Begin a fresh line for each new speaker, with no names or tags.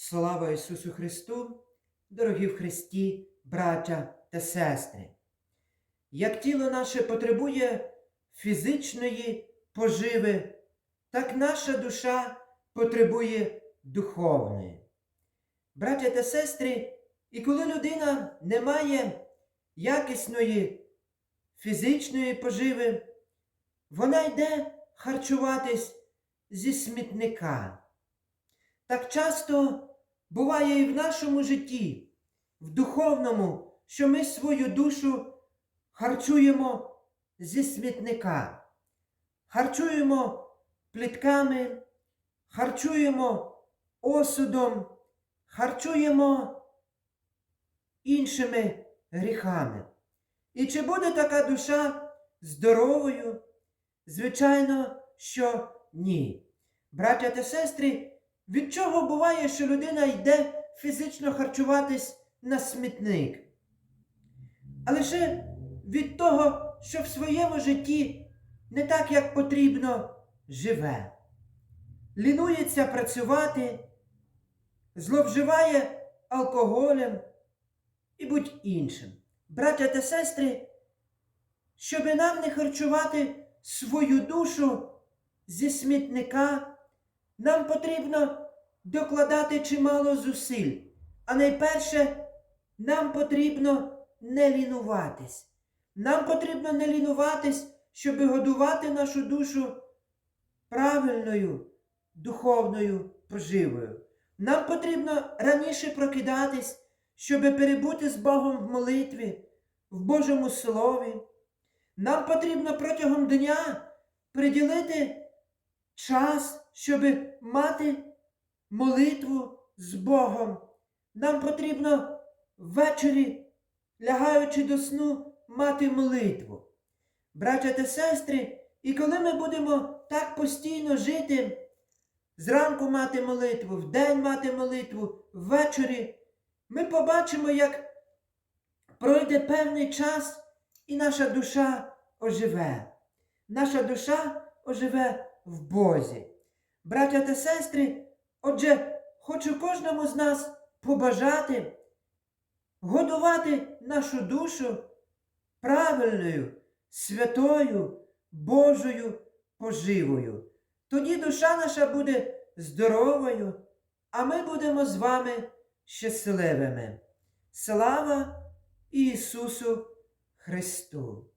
Слава Ісусу Христу, дорогі в Христі, браття та сестри! Як тіло наше потребує фізичної поживи, так наша душа потребує духовної. Браття та сестри, і коли людина не має якісної фізичної поживи, вона йде харчуватись зі смітника. Так часто буває і в нашому житті, в духовному, що ми свою душу харчуємо зі смітника, харчуємо плітками, харчуємо осудом, харчуємо іншими гріхами. І чи буде така душа здоровою? Звичайно, що ні. Браття та сестри, від чого буває, що людина йде фізично харчуватись на смітник? А лише від того, що в своєму житті не так, як потрібно, живе. Лінується працювати, зловживає алкоголем і будь іншим. Браття та сестри, щоби нам не харчувати свою душу зі смітника, нам потрібно докладати чимало зусиль. А найперше, нам потрібно не лінуватись. Нам потрібно не лінуватись, щоб годувати нашу душу правильною духовною поживою. Нам потрібно раніше прокидатись, щоб перебути з Богом в молитві, в Божому Слові. Нам потрібно протягом дня приділити час, щоб мати молитву з Богом. Нам потрібно ввечері, лягаючи до сну, мати молитву. Браття та сестри, і коли ми будемо так постійно жити, зранку мати молитву, вдень мати молитву, ввечері, ми побачимо, як пройде певний час, і наша душа оживе. Наша душа оживе в Бозі. Браття та сестри, отже, хочу кожному з нас побажати годувати нашу душу правильною, святою, Божою поживою. Тоді душа наша буде здоровою, а ми будемо з вами щасливими. Слава Ісусу Христу!